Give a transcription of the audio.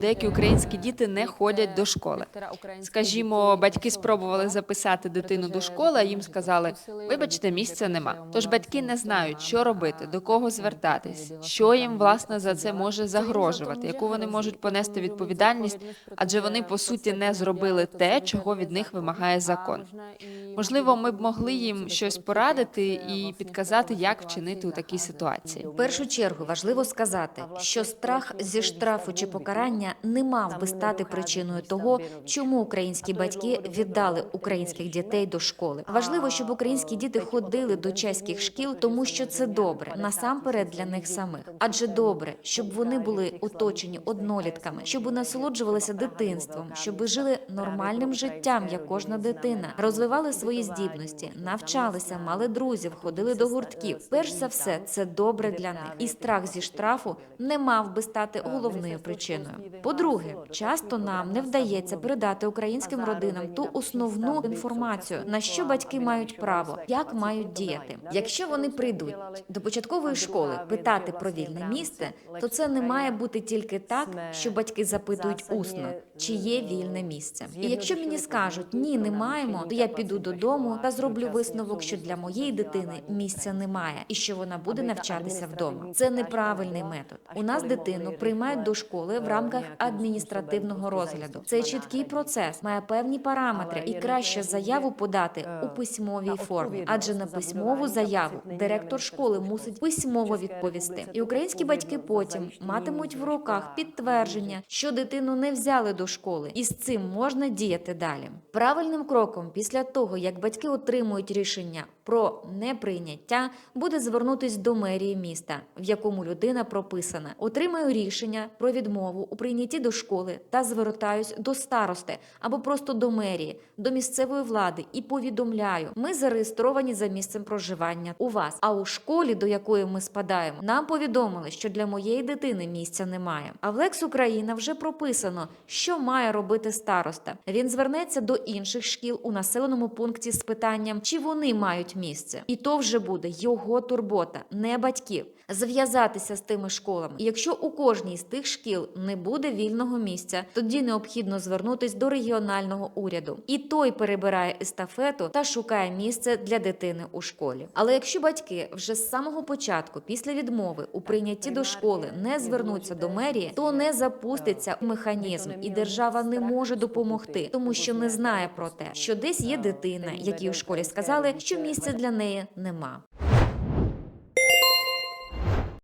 Деякі українські діти не ходять до школи. Скажімо, батьки спробували записати дитину до школи, а їм сказали: вибачте, місця нема. Тож батьки не знають, що робити, до кого звертатись, що їм власне за це може загрожувати, яку вони можуть понести відповідальність, адже вони по суті не зробили те, чого від них вимагає закон. Можливо, ми б могли їм щось порадити і підказати, як вчинити у такій ситуації. В першу чергу важливо сказати, що страх зі штрафу чи покарання не мав би стати причиною того, чому українські батьки віддали українських дітей до школи. Важливо, щоб українські діти ходили до чеських шкіл, тому що це добре насамперед для них самих. Адже добре, щоб вони були оточені однолітками, щоб насолоджувалися дитинством, щоб жили нормальним життям, як кожна дитина, розвивали свої здібності, навчалися, мали друзів, ходили до гуртків. Перш за все, це добре для них, і страх зі штрафу не мав би стати головною причиною. По-друге, часто нам не вдається передати українським родинам ту основну інформацію, на що батьки мають право, як мають діяти. Якщо вони прийдуть до початкової школи питати про вільне місце, то це не має бути тільки так, що батьки запитують усно, чи є вільне місце. І якщо мені скажуть ні, не маємо, то я піду додому та зроблю висновок, що для моєї дитини місця немає і що вона буде навчатися вдома. Це неправильний метод. У нас дитину приймають до школи в рамках адміністративного розгляду. Це чіткий процес, має певні параметри, і краще заяву подати у письмовій формі, адже на письмову заяву директор школи мусить письмово відповісти. І українські батьки потім матимуть в руках підтвердження, що дитину не взяли до школи, і з цим можна діяти далі. Правильним кроком після того, як батьки отримують рішення про неприйняття, буде звернутись до мерії міста, в якому людина прописана. Отримаю рішення про відмову у прийнятті до школи та звертаюсь до старости або просто до мерії, до місцевої влади і повідомляю: ми зареєстровані за місцем проживання у вас. А у школі, до якої ми спадаємо, нам повідомили, що для моєї дитини місця немає. А в Лекс Україна вже прописано, що має робити староста. Він звернеться до інших шкіл у населеному пункті з питанням, чи вони мають місце, і то вже буде його турбота, не батьків. Зв'язатися з тими школами. І якщо у кожній з тих шкіл не вільного місця, тоді необхідно звернутись до регіонального уряду. І той перебирає естафету та шукає місце для дитини у школі. Але якщо батьки вже з самого початку, після відмови у прийнятті до школи, не звернуться до мерії, то не запуститься механізм, і держава не може допомогти, тому що не знає про те, що десь є дитина, якій у школі сказали, що місця для неї нема.